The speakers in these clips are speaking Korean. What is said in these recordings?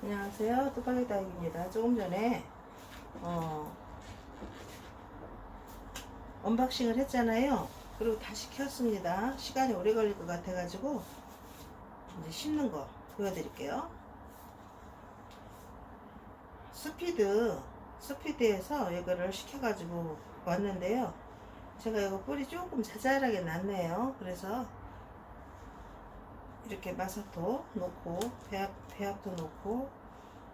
안녕하세요. 뚜바기다육입니다. 조금 전에 어, 언박싱을 했잖아요. 그리고 다시 켰습니다. 시간이 오래 걸릴 것 같아가지고 이제 씹는 거 보여드릴게요. 스피드 스피드에서 이거를 시켜가지고 왔는데요. 제가 이거 뿌리 조금 자잘하게 났네요. 그래서 이렇게 마사토 놓고 배합, 배합도 놓고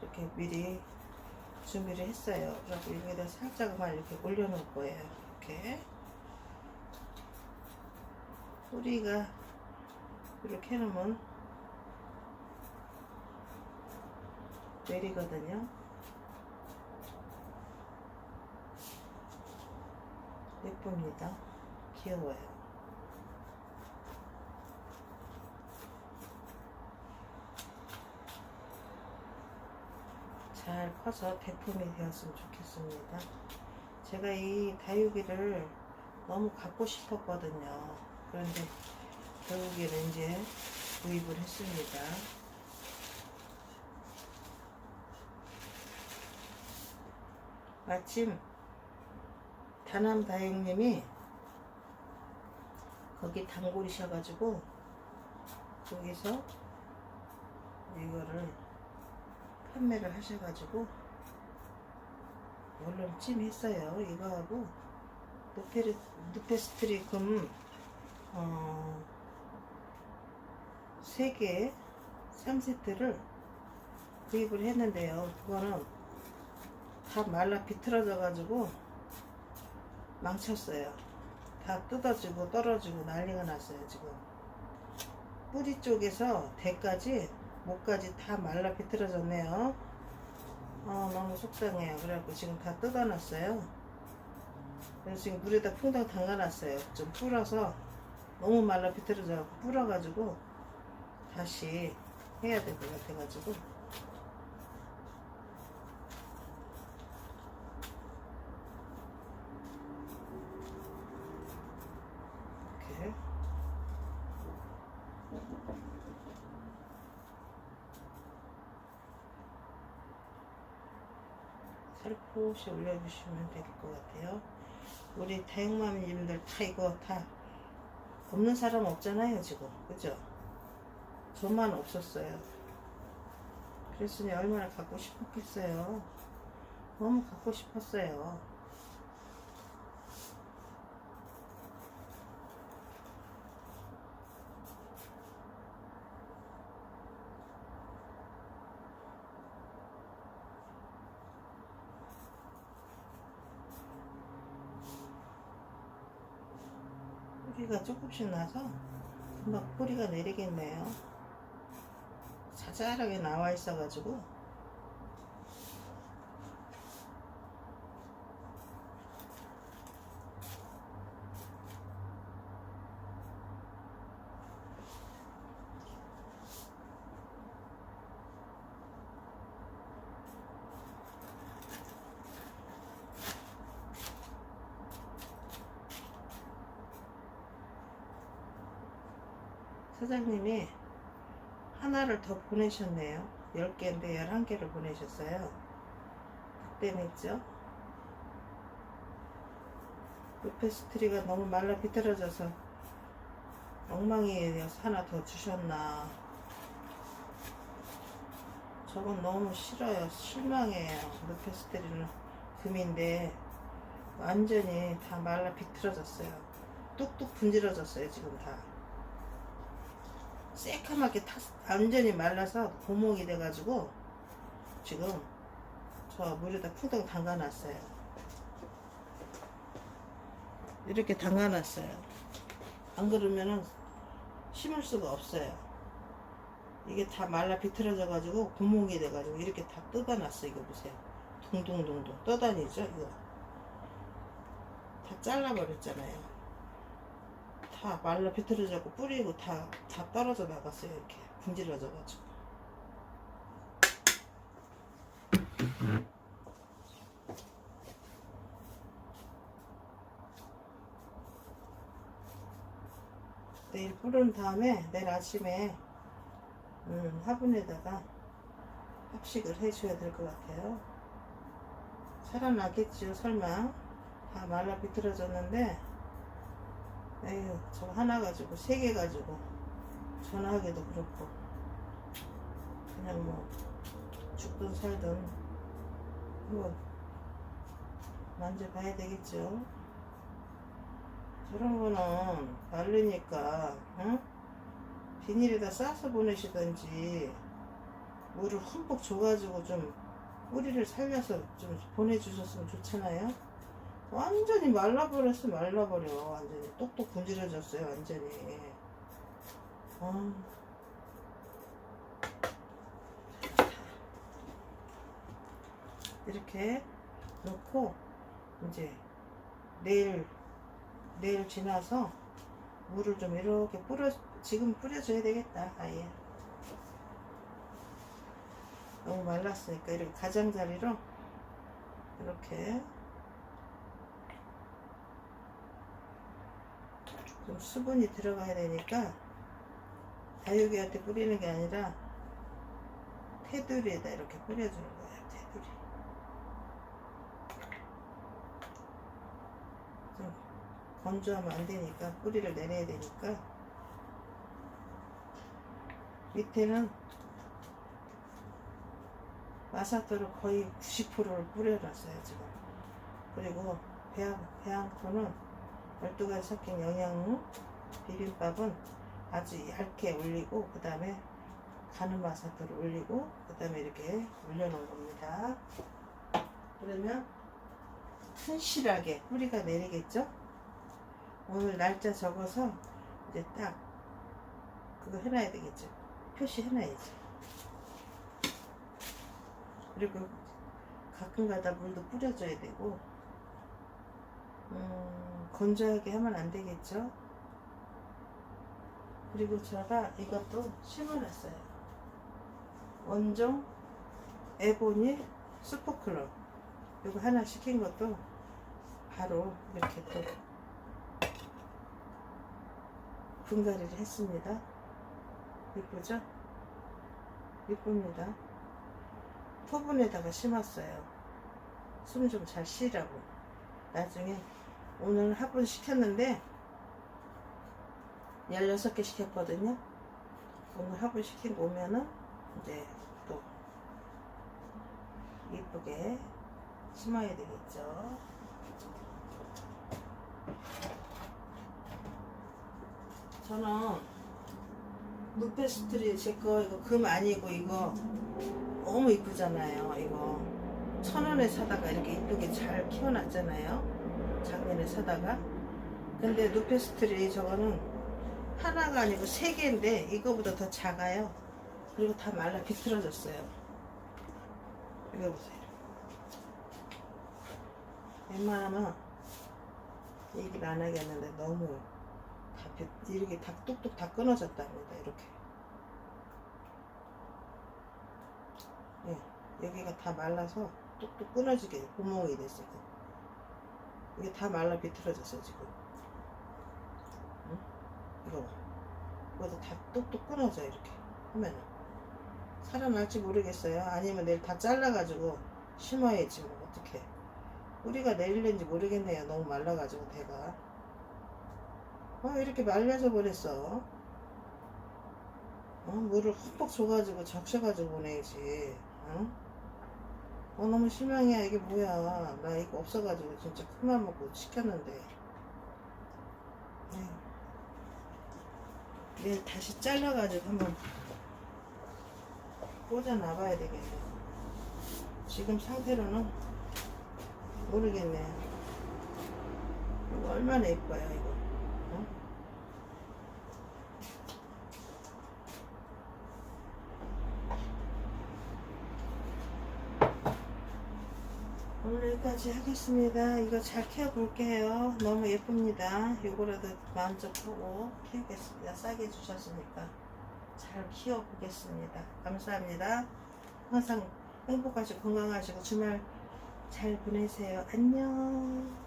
이렇게 미리 준비를 했어요. 그리고 여기다 살짝만 이렇게 올려놓을 거예요. 이렇게 뿌리가 이렇게 해놓으면 내리거든요. 예쁩니다. 귀여워요. 잘 커서 대품이 되었으면 좋겠습니다. 제가 이 다육이를 너무 갖고 싶었거든요. 그런데 결국에는 이제 구입을 했습니다. 마침 다남 다육님이 거기 단골이셔가지고 거기서 이거를 판매를 하셔가지고 얼른 찜했어요. 이거하고 누페르, 누페스트리금 어, 3개 3세트를 구입을 했는데요. 그거는 다 말라 비틀어져 가지고 망쳤어요. 다 뜯어지고 떨어지고 난리가 났어요. 지금 뿌리 쪽에서 대까지 목까지 다 말라 비틀어졌네요. 어, 너무 속상해요. 그래갖고 지금 다 뜯어놨어요. 그래서 지금 물에다 풍덩 담가놨어요. 좀 불어서 너무 말라 비틀어져갖고 불어가지고 다시 해야 될 것 같아가지고 이렇게 살포시 올려주시면 될 것 같아요. 우리 다육맘님들 다 이거 다 없는 사람 없잖아요 지금 그죠? 저만 없었어요. 그랬으니 얼마나 갖고 싶었겠어요. 너무 갖고 싶었어요. 뿌리가 조금씩 나서 금방 뿌리가 내리겠네요. 자잘하게 나와 있어가지고 사장님이 하나를 더 보내셨네요. 10개인데 11개를 보내셨어요. 그때는 있죠. 루페스트리가 너무 말라 비틀어져서 엉망이에서 하나 더 주셨나. 저건 너무 싫어요. 실망해요. 루페스트리는 금인데 완전히 다 말라 비틀어졌어요. 뚝뚝 분질러졌어요. 지금 다. 새카맣게 탔, 완전히 말라서 고목이 돼가지고 지금 저 물에다 쿵덩 담가놨어요. 이렇게 담가놨어요. 안 그러면은 심을 수가 없어요. 이게 다 말라 비틀어져가지고 고목이 돼가지고 이렇게 다 뜯어놨어. 이거 보세요. 둥둥둥둥 떠다니죠. 이거 다 잘라버렸잖아요. 다 말라 비틀어져고 뿌리고 다, 다 떨어져 나갔어요. 이렇게 분질러져가지고. 내일 뿌른 다음에 내일 아침에 음, 화분에다가 합식을 해줘야 될 것 같아요. 살아나겠지요, 설마. 다 말라 비틀어졌는데, 에휴, 저거 하나 가지고, 세 개 가지고, 전화하기도 그렇고, 그냥 뭐, 죽든 살든, 한번 만져봐야 되겠죠. 저런 거는 마르니까, 응? 비닐에다 싸서 보내시던지, 물을 흠뻑 줘가지고 좀 뿌리를 살려서 좀 보내주셨으면 좋잖아요. 완전히 말라버렸어, 말라버려. 완전히 똑똑 분질러졌어요, 완전히. 아. 이렇게 놓고, 이제 내일, 내일 지나서 물을 좀 이렇게 뿌려, 지금 뿌려줘야 되겠다, 아예. 너무 말랐으니까 이렇게 가장자리로 이렇게 좀 수분이 들어가야 되니까 다육이한테 뿌리는 게 아니라 테두리에다 이렇게 뿌려주는 거예요 테두리. 좀 건조하면 안 되니까 뿌리를 내려야 되니까 밑에는 마사토를 거의 90%를 뿌려놨어요 지금. 그리고 배양, 배양토는 12가지 섞인 영양 비빔밥은 아주 얇게 올리고 그 다음에 가는 마사토를 올리고 그 다음에 이렇게 올려놓은 겁니다. 그러면 튼실하게 뿌리가 내리겠죠? 오늘 날짜 적어서 이제 딱 그거 해놔야 되겠죠? 표시 해놔야지. 그리고 가끔 가다 물도 뿌려줘야 되고 음, 건조하게 하면 안 되겠죠 그리고 제가 이것도 심어놨어요 원종 에보니 슈퍼클럽 이거 하나 시킨 것도 바로 이렇게 또 분갈이를 했습니다 예쁘죠? 예쁩니다 토분에다가 심었어요. 숨 좀 잘 쉬라고. 나중에 오늘 화분 시켰는데 16개 시켰거든요. 오늘 화분 시킨 거 오면은 이제 또 이쁘게 심어야 되겠죠. 저는 루페스트리 제 거 이거 금 아니고 이거 너무 이쁘잖아요 이거 천 원에 사다가 이렇게 이쁘게 잘 키워놨잖아요 작년에 사다가. 근데 루페스트리 저거는 하나가 아니고 세 개인데 이거보다 더 작아요. 그리고 다 말라 비틀어졌어요. 이거 보세요. 웬만하면 얘기를 안 하겠는데 너무 다 비- 이렇게 다 뚝뚝 다 끊어졌답니다. 이렇게. 예, 여기가 다 말라서 뚝뚝 끊어지게 구멍이 됐어요. 이게 다 말라 비틀어졌어 지금. 응? 이거 봐. 이것도 다 뚝뚝 끊어져 이렇게 하면은 살아날지 모르겠어요. 아니면 내일 다 잘라가지고 심어야지 뭐 어떻게. 뿌리가 내릴는지 모르겠네요. 너무 말라가지고 대가. 어 이렇게 말려져 버렸어. 어, 물을 흠뻑 줘가지고 적셔가지고 보내야지. 어? 어 너무 실망이야. 이게 뭐야. 나 이거 없어가지고 진짜 큰맘 먹고 시켰는데. 에휴. 내일 다시 잘라가지고 한번 꽂아 놔봐야 되겠네. 지금 상태로는 모르겠네. 이거 얼마나 예뻐요 이거 어? 오늘 여기까지 하겠습니다. 이거 잘 키워볼게요. 너무 예쁩니다. 요거라도 보고 키우겠습니다. 싸게 주셨으니까 잘 키워보겠습니다. 감사합니다. 항상 행복하시고 건강하시고 주말 잘 보내세요. 안녕.